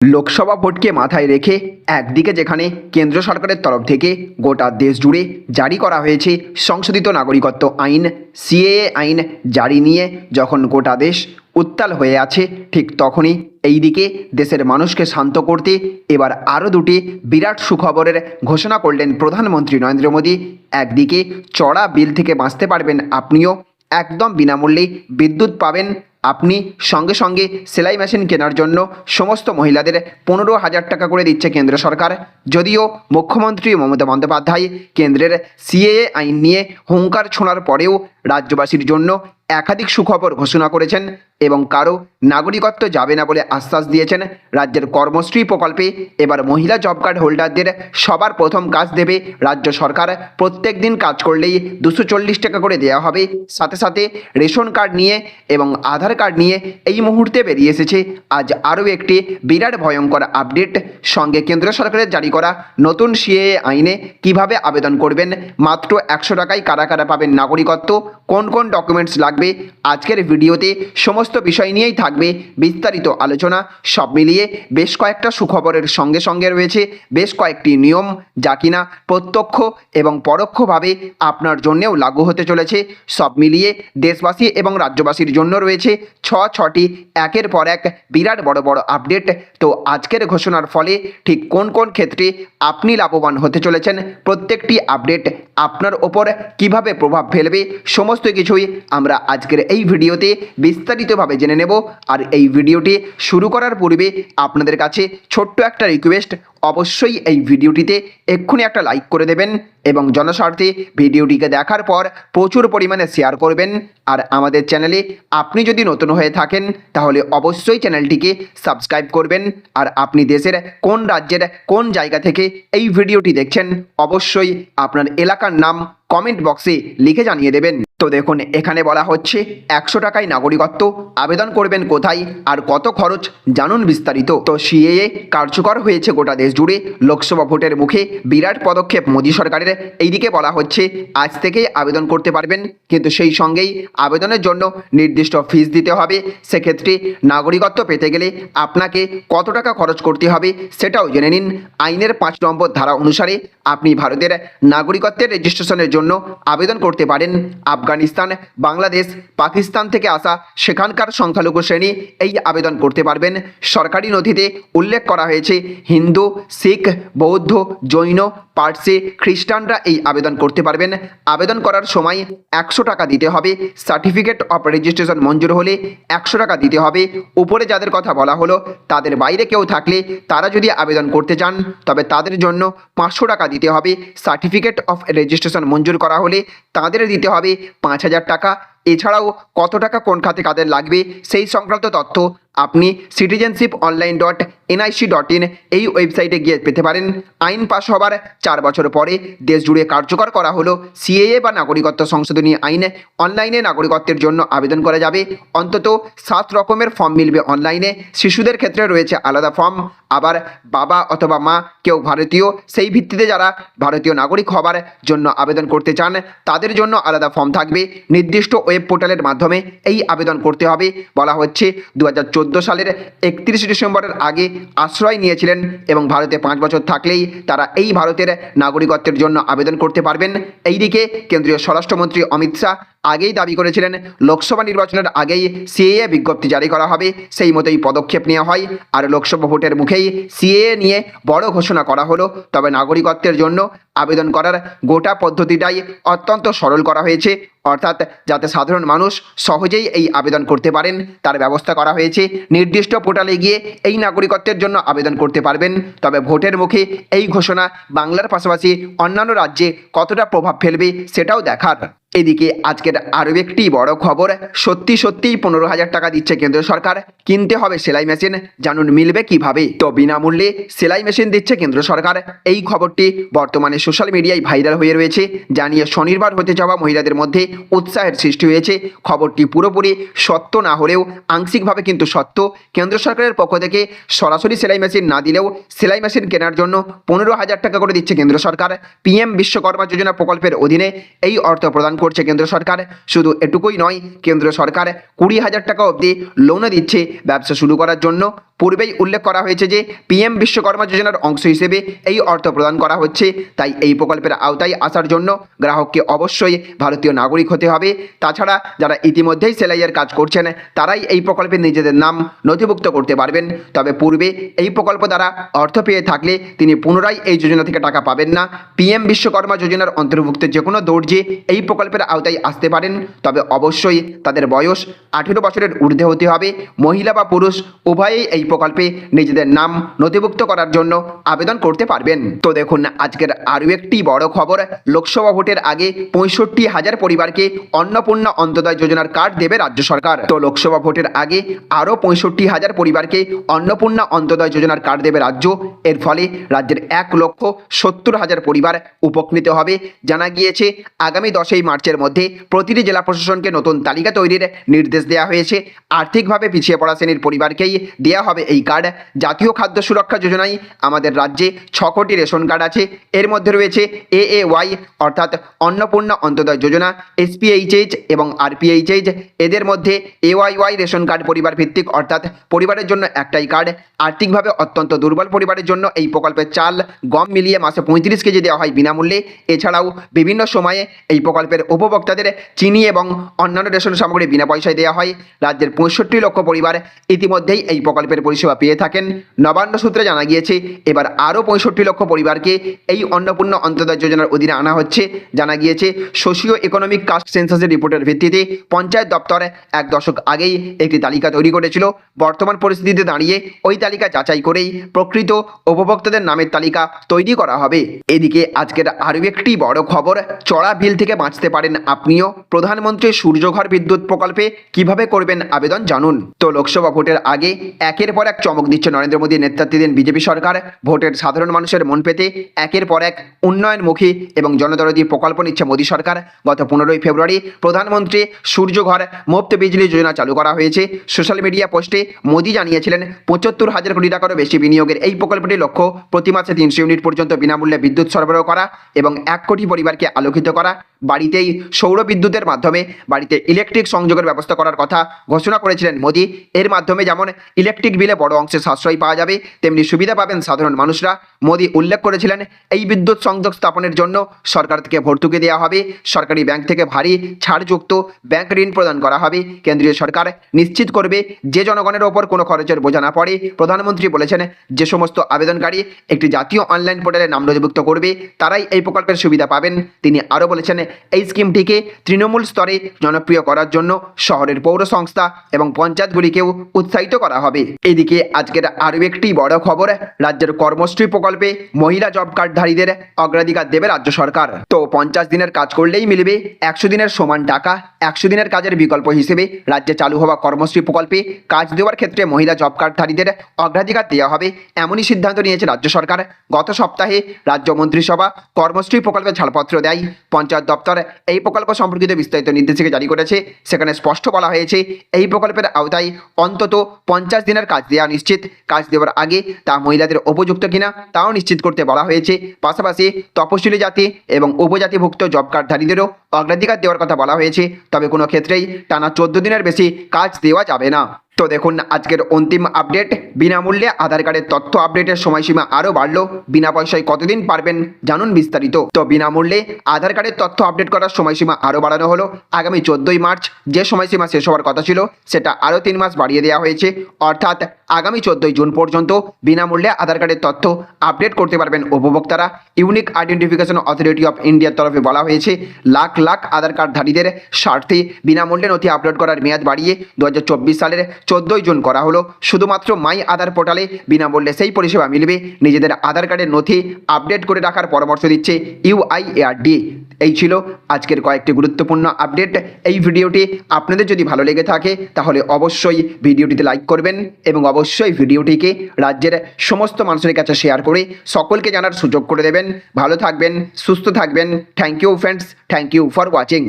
লোকসভা ভোটকে মাথায় রেখে একদিকে যেখানে কেন্দ্র সরকারের তরফ থেকে গোটা দেশ জুড়ে জারি করা হয়েছে সংশোধিত নাগরিকত্ব আইন, সিএএ আইন জারি নিয়ে যখন গোটা দেশ উত্তাল হয়ে আছে, ঠিক তখনই এইদিকে দেশের মানুষকে শান্ত করতে এবার আরও দুটি বিরাট সুখবরের ঘোষণা করলেন প্রধানমন্ত্রী নরেন্দ্র মোদী। একদিকে চড়া বিল থেকে বাঁচতে পারবেন আপনিও, একদম বিনামূল্যে বিদ্যুৎ পাবেন আপনি সঙ্গে সঙ্গে সেলাই মেশিন কেনার জন্য সমস্ত মহিলাদের পনেরো হাজার টাকা করে দিচ্ছে কেন্দ্র সরকার। যদিও মুখ্যমন্ত্রী মমতা বন্দ্যোপাধ্যায় কেন্দ্রের সিএএ আইন নিয়ে হুঙ্কার ছোঁড়ার পরেও রাজ্যবাসীর জন্য একাধিক সুখবর ঘোষণা করেছেন এবং কারও নাগরিকত্ব যাবে না বলে আশ্বাস দিয়েছেন রাজ্যের কর্মশ্রী প্রকল্পে। এবার মহিলা জব কার্ড হোল্ডারদের সবার প্রথম কাজ দেবে রাজ্য সরকার। প্রত্যেক দিন কাজ করলেই দুশো চল্লিশ টাকা করে দেওয়া হবে। সাথে সাথে রেশন কার্ড নিয়ে এবং আধার কার্ড নিয়ে এই মুহূর্তে বেরিয়ে এসেছে। আজ আরও একটি বিরাট ভয়ঙ্কর আপডেট। সঙ্গে কেন্দ্র সরকারের জারি করা নতুন সিএএ আইনে কীভাবে আবেদন করবেন? মাত্র একশো টাকায় কারা কারা পাবেন নাগরিকত্ব? কোন কোন ডকুমেন্টস লাগবে? আজকের ভিডিওতে সমস্ত বিষয় নিয়েই থাকবে বিস্তারিত আলোচনা। সব মিলিয়ে বেশ কয়েকটা সুখবরের সঙ্গে সঙ্গে রয়েছে, বেশ কয়েকটি নিয়ম যা কিনা প্রত্যক্ষ এবং পরোক্ষভাবে আপনার জন্যেও লাগু হতে চলেছে। সব মিলিয়ে দেশবাসী এবং রাজ্যবাসীর জন্য রয়েছে ছ, ছটি, একের পর এক বিরাট বড় বড় আপডেট। তো আজকের ঘোষণার ফলে ঠিক কোন কোন ক্ষেত্রে আপনি লাভবান হতে চলেছেন? প্রত্যেকটি আপডেট আপনার ওপর কীভাবে প্রভাব ফেলবে? সমস্ত কিছুই আমরা আজকের এই ভিডিওতে বিস্তারিতভাবে জেনে নেব। আর এই ভিডিওটি শুরু করার পূর্বে আপনাদের কাছে ছোট্ট একটা রিকোয়েস্ট অবশ্যই এই ভিডিওটিতে এক্ষুনি একটা লাইক করে দেবেন এবং জনস্বার্থে ভিডিওটিকে দেখার পর প্রচুর পরিমাণে শেয়ার করবেন। আর আমাদের চ্যানেলে আপনি যদি নতুন হয়ে থাকেন, তাহলে অবশ্যই চ্যানেলটিকে সাবস্ক্রাইব করবেন। আর আপনি দেশের কোন রাজ্যের কোন জায়গা থেকে এই ভিডিওটি দেখছেন, অবশ্যই আপনার এলাকার নাম কমেন্ট বক্সে লিখে জানিয়ে দেবেন। তো দেখুন, এখানে বলা হচ্ছে একশো টাকায় নাগরিকত্ব, আবেদন করবেন কোথায় আর কত খরচ জানুন বিস্তারিত। তো সিএএ কার্যকর হয়েছে গোটা দেশ জুড়ে। লোকসভা ভোটের মুখে বিরাট পদক্ষেপ মোদী সরকারের। এইদিকে বলা হচ্ছে, আজ থেকেই আবেদন করতে পারবেন, কিন্তু সেই সঙ্গেই আবেদনের জন্য নির্দিষ্ট ফিস দিতে হবে। সেক্ষেত্রে নাগরিকত্ব পেতে গেলে আপনাকে কত টাকা খরচ করতে হবে সেটাও জেনে নিন। আইনের পাঁচ নম্বর ধারা অনুসারে আপনি ভারতের নাগরিকত্বের রেজিস্ট্রেশনের জন্য আবেদন করতে পারেন। আফগানিস্তান, বাংলাদেশ, পাকিস্তান থেকে আসা সেখানকার সংখ্যালঘু শ্রেণি এই আবেদন করতে পারবেন। সরকারি নথিতে উল্লেখ করা হয়েছে, হিন্দু, শিখ, বৌদ্ধ, জৈন, পার্সি, খ্রিস্টানরা এই আবেদন করতে পারবেন। আবেদন করার সময় একশো টাকা দিতে হবে। সার্টিফিকেট অফ রেজিস্ট্রেশন মঞ্জুর হলে একশো টাকা দিতে হবে। উপরে যাদের কথা বলা হলো, তাদের বাইরে কেউ থাকলে তারা যদি আবেদন করতে চান, তবে তাদের জন্য পাঁচশো টাকা দিতে হবে। সার্টিফিকেট অফ রেজিস্ট্রেশন মঞ্জুর করা হলে তাদের দিতে হবে পাঁচ হাজার টাকা। এছাড়াও কত টাকা কোন খাতে কাদের লাগবে সেই সংক্রান্ত তথ্য আপনি citizenship online dot NIC dot in এই ওয়েবসাইটে গিয়ে পেতে পারেন। আইন পাশ হবার চার বছর পরে দেশ জুড়ে কার্যকর করা হলো সিএএ বা নাগরিকত্ব সংশোধনী আইন। অনলাইনে নাগরিকত্বের জন্য আবেদন করা যাবে। অন্তত সাত রকমের ফর্ম মিলবে অনলাইনে শিশুদের ক্ষেত্রে রয়েছে আলাদা ফর্ম আবার বাবা অথবা মা, কেউ ভারতীয়, সেই ভিত্তিতে যারা ভারতীয় নাগরিক হবার জন্য আবেদন করতে চান, তাদের জন্য আলাদা ফর্ম থাকবে। নির্দিষ্ট ওয়েব পোর্টালের মাধ্যমে এই আবেদন করতে হবে। বলা হচ্ছে দু হাজার চোদ্দ সালের একত্রিশে ডিসেম্বরের আগে আশ্রয় নিয়েছিলেন এবং ভারতে পাঁচ বছর থাকলেই তারা এই ভারতের নাগরিকত্বের জন্য আবেদন করতে পারবেন। এইদিকে কেন্দ্রীয় স্বরাষ্ট্রমন্ত্রী অমিত শাহ আগেই দাবি করেছিলেন, লোকসভা নির্বাচনের আগেই সিএএ বিজ্ঞপ্তি জারি করা হবে, সেই মতোই পদক্ষেপ নেওয়া হয়। আর লোকসভা ভোটের মুখেই সিএএ নিয়ে বড় ঘোষণা করা হলো, তবে নাগরিকত্বের জন্য আবেদন করার গোটা পদ্ধতিটাই অত্যন্ত সরল করা হয়েছে। অর্থাৎ যাতে সাধারণ মানুষ সহজেই এই আবেদন করতে পারেন, তার ব্যবস্থা করা হয়েছে। নির্দিষ্ট পোর্টালে গিয়ে এই নাগরিকত্বের জন্য আবেদন করতে পারবেন। তবে ভোটের মুখে এই ঘোষণা বাংলার পাশাপাশি অন্যান্য রাজ্যে কতটা প্রভাব ফেলবে সেটাও দেখার। এদিকে আজকের আরও একটি বড় খবর, সত্যি সত্যিই পনেরো হাজার টাকা দিচ্ছে কেন্দ্র সরকার। কিনতে হবে সেলাই মেশিন, জানুন মিলবে কীভাবে? তো বিনামূল্যে সেলাই মেশিন দিচ্ছে কেন্দ্র সরকার। এই খবরটি বর্তমানে সোশ্যাল মিডিয়ায় ভাইরাল হয়ে রয়েছে জানিয়ে স্বনির্ভর হতে যাওয়া মহিলাদের মধ্যে উৎসাহের সৃষ্টি হয়েছে। খবরটি পুরোপুরি সত্য না হলেও আংশিকভাবে কিন্তু সত্য। কেন্দ্র সরকারের পক্ষ থেকে সরাসরি সেলাই মেশিন না দিলেও সেলাই মেশিন কেনার জন্য পনেরো হাজার টাকা করে দিচ্ছে কেন্দ্র সরকার। পিএম বিশ্বকর্মা যোজনা প্রকল্পের অধীনে এই অর্থ প্রদান করছে কেন্দ্র সরকার। শুধু এটুকুই নয়, কেন্দ্র সরকার কুড়ি হাজার টাকা অবধি লোনও দিচ্ছে ব্যবসা শুরু করার জন্য। পূর্বেই উল্লেখ করা হয়েছে যে পিএম বিশ্বকর্মা যোজনার অংশ হিসেবে এই অর্থ প্রদান করা হচ্ছে। তাই এই প্রকল্পের আওতায় আসার জন্য গ্রাহককে অবশ্যই ভারতীয় নাগরিক হতে হবে। তাছাড়া যারা ইতিমধ্যেই সেলাইয়ের কাজ করছেন, তারাই এই প্রকল্পে নিজেদের নাম নথিভুক্ত করতে পারবেন। তবে পূর্বে এই প্রকল্প দ্বারা অর্থ পেয়ে থাকলে তিনি পুনরায় এই যোজনা থেকে টাকা পাবেন না। পিএম বিশ্বকর্মা যোজনার অন্তর্ভুক্ত যে কোনো দর্জি এই প্রকল্পের আওতায় আসতে পারেন, তবে অবশ্যই তাদের বয়স আঠেরো বছরের ঊর্ধ্বে হতে হবে। মহিলা বা পুরুষ উভয়েই এই প্রকল্পে নিজেদের নাম নথিভুক্ত করার জন্য আবেদন করতে পারবেন। তো দেখুন, আজকের আরও একটি বড় খবর, লোকসভা ভোটের আগে পঁয়ষট্টি হাজার পরিবারকে অন্নপূর্ণা অন্তোদয় যোজনার কার্ড দেবে রাজ্য সরকার। তো লোকসভা ভোটের আগে আরও পঁয়ষট্টি হাজার পরিবারকে অন্নপূর্ণা অন্তোদয় যোজনার কার্ড দেবে রাজ্য। এর ফলে রাজ্যের এক লক্ষ সত্তর হাজার পরিবার উপকৃত হবে। জানা গিয়েছে, আগামী দশই মার্চের মধ্যে প্রতিটি জেলা প্রশাসনকে নতুন তালিকা তৈরির নির্দেশ দেওয়া হয়েছে। আর্থিকভাবে পিছিয়ে পড়া শ্রেণির পরিবারকেই দেওয়া হবে এই কার্ড। জাতীয় খাদ্য সুরক্ষা যোজনায় আমাদের রাজ্যে ছ কোটি রেশন কার্ড আছে। এর মধ্যে রয়েছে এ এ ওয়াই অর্থাৎ অন্নপূর্ণা অন্তোদয় যোজনা, এসপিএইচএইচ এবং আরপিএইচএইচ। এদের মধ্যে এওয়াইওয়াই রেশন কার্ড পরিবার ভিত্তিক অর্থাৎ পরিবারের জন্য একটাই কার্ড। আর্থিকভাবে অত্যন্ত দুর্বল পরিবারের জন্য এই প্রকল্পের চাল গম মিলিয়ে মাসে পঁয়ত্রিশ কেজি দেওয়া হয় বিনামূল্যে। এছাড়াও বিভিন্ন সময়ে এই প্রকল্পের উপভোক্তাদের চিনি এবং অন্যান্য রেশন সামগ্রী বিনা পয়সায় দেওয়া হয়। রাজ্যের পঁয়ষট্টি লক্ষ পরিবার ইতিমধ্যেই এই প্রকল্পের পরিষেবা পেয়ে থাকেন। নবান্ন সূত্রে জানা গিয়েছে, এবার আরও পঁয়ষট্টি লক্ষ পরিবারকে এই অন্নপূর্ণ অন্তোদয় যোজনার অধীনে আনা হচ্ছে। জানা গিয়েছে, সোশিও ইকোনমিক কাস্ট সেন্সাসের রিপোর্টের ভিত্তিতে পঞ্চায়েত দপ্তর এক দশক আগেই একটি তালিকা তৈরি করেছিল। বর্তমান পরিস্থিতিতে দাঁড়িয়ে ওই তালিকা যাচাই করেই প্রকৃত উপভোক্তাদের নামের তালিকা তৈরি করা হবে। এদিকে আজকের আরও একটি বড় খবর, চড়া বিল থেকে বাঁচতে পারেন আপনিও। প্রধানমন্ত্রী সূর্যঘর বিদ্যুৎ প্রকল্পে কীভাবে করবেন আবেদন জানুন। তো লোকসভা ভোটের আগে একের পর এক চমক দিচ্ছে নরেন্দ্র মোদীর নেতৃত্বাধীন বিজেপি সরকার। ভোটের সাধারণ মানুষের মন পেতে একের পর এক উন্নয়নমুখী এবং জনদরদী প্রকল্প নিচ্ছে মোদী সরকার। গত পনেরোই ফেব্রুয়ারি প্রধানমন্ত্রী সূর্যঘর মুফত বিজলি যোজনা চালু করা হয়েছে। সোশ্যাল মিডিয়া পোস্টে মোদী জানিয়েছিলেন, পঁচাত্তর হাজার কোটি টাকারও বেশি বিনিয়োগের এই প্রকল্পটির লক্ষ্য প্রতি মাসে তিনশো ইউনিট পর্যন্ত বিনামূল্যে বিদ্যুৎ সরবরাহ করা এবং এক কোটি পরিবারকে আলোকিত করা। বাড়িতেই সৌর বিদ্যুতের মাধ্যমে বাড়িতে ইলেকট্রিক সংযোগের ব্যবস্থা করার কথা ঘোষণা করেছিলেন মোদী। এর মাধ্যমে যেমন ইলেকট্রিক বিলে বড় অংশে সাশ্রয় পাওয়া যাবে, তেমনি সুবিধা পাবেন সাধারণ মানুষরা। মোদী উল্লেখ করেছিলেন, এই বিদ্যুৎ সংযোগ স্থাপনের জন্য সরকার থেকে ভর্তুকি দেওয়া হবে। সরকারি ব্যাংক থেকে ভারী ছাড়যুক্ত ব্যাংক ঋণ প্রদান করা হবে। কেন্দ্রীয় সরকার নিশ্চিত করবে যে জনগণের ওপর কোনো খরচের বোঝা না পড়ে। প্রধানমন্ত্রী বলেছেন, যে সমস্ত আবেদনকারী একটি জাতীয় অনলাইন পোর্টালে নাম নথিভুক্ত করবে, তারাই এই প্রকল্পের সুবিধা পাবেন। তিনি আরও বলেছেন, এই স্কিমটিকে তৃণমূল স্তরে জনপ্রিয় করার জন্য শহরের পৌর সংস্থা এবং পঞ্চায়েতগুলিকেও উৎসাহিত করা হবে। এদিকে আজকের আরও একটি বড় খবর, রাজ্যের কর্মশ্রী প্রকল্পে মহিলা জব কার্ডধারীদের অগ্রাধিকার দেবে রাজ্য সরকার। তো পঞ্চাশ দিনের কাজ করলেই মিলবে একশো দিনের সমান টাকা, একশো দিনের কাজের বিকল্প হিসেবে রাজ্যে চালু হওয়া কর্মশ্রী প্রকল্পে কাজ দেওয়ার ক্ষেত্রে মহিলা জব কার্ডধারীদের অগ্রাধিকার দেওয়া হবে, এমনই সিদ্ধান্ত নিয়েছে রাজ্য সরকার। গত সপ্তাহে রাজ্য মন্ত্রিসভা কর্মশ্রী প্রকল্পে ছাড়পত্র দেয় পঞ্চায়েত দপ্তর। এই প্রকল্প সম্পর্কিত বিস্তারিত নির্দেশিকা জারি করেছে। সেখানে স্পষ্ট বলা হয়েছে, এই প্রকল্পের আওতায় অন্তত পঞ্চাশ দিনের কাজ দেওয়া নিশ্চিত। কাজ দেওয়ার আগে তা মহিলাদের উপযুক্ত কিনা তাও নিশ্চিত করতে বলা হয়েছে। পাশাপাশি তপশিলি জাতি এবং উপজাতিভুক্ত জব কার্ডধারীদেরও অগ্রাধিকার দেওয়ার কথা বলা হয়েছে। তবে কোনো ক্ষেত্রেই টানা চোদ্দ দিনের বেশি কাজ দেওয়া যাবে না। তো দেখুন, আজকের অন্তিম আপডেট বিনামূল্যে আধার কার্ডের তথ্য আপডেটের সময়সীমা আরও বাড়লো। বিনা পয়সায় কতদিন পারবেন জানুন বিস্তারিত। তো বিনামূল্যে আধার কার্ডের তথ্য আপডেট করার সময়সীমা আরও বাড়ানো হলো। আগামী চোদ্দোই মার্চ যে সময়সীমা শেষ হওয়ার কথা ছিল, সেটা আরও তিন মাস বাড়িয়ে দেওয়া হয়েছে। অর্থাৎ আগামী চোদ্দোই জুন পর্যন্ত বিনামূল্যে আধার কার্ডের তথ্য আপডেট করতে পারবেন উপভোক্তারা। ইউনিক আইডেন্টিফিকেশন অথরিটি অফ ইন্ডিয়ার তরফে বলা হয়েছে, লাখ লাখ আধার কার্ডধারীদের স্বার্থে বিনামূল্যে নথি আপলোড করার মেয়াদ বাড়িয়ে দু হাজার চব্বিশ সালের চোদ্দোই জুন করা হলো। শুধুমাত্র মাই আধার পোর্টালে বিনামূল্যে সেই পরিষেবা মিলবে। নিজেদের আধার কার্ডের নথি আপডেট করে রাখার পরামর্শ দিচ্ছে ইউআইএআরডি এই ছিল আজকের কয়েকটি গুরুত্বপূর্ণ আপডেট। এই ভিডিওটি আপনাদের যদি ভালো লেগে থাকে, তাহলে অবশ্যই ভিডিওটিতে লাইক করবেন এবং অবশ্যই ভিডিওটিকে রাজ্যের সমস্ত মানুষের কাছে শেয়ার করে সকলকে জানার সুযোগ করে দেবেন। ভালো থাকবেন, সুস্থ থাকবেন। Thank you friends, thank you for watching.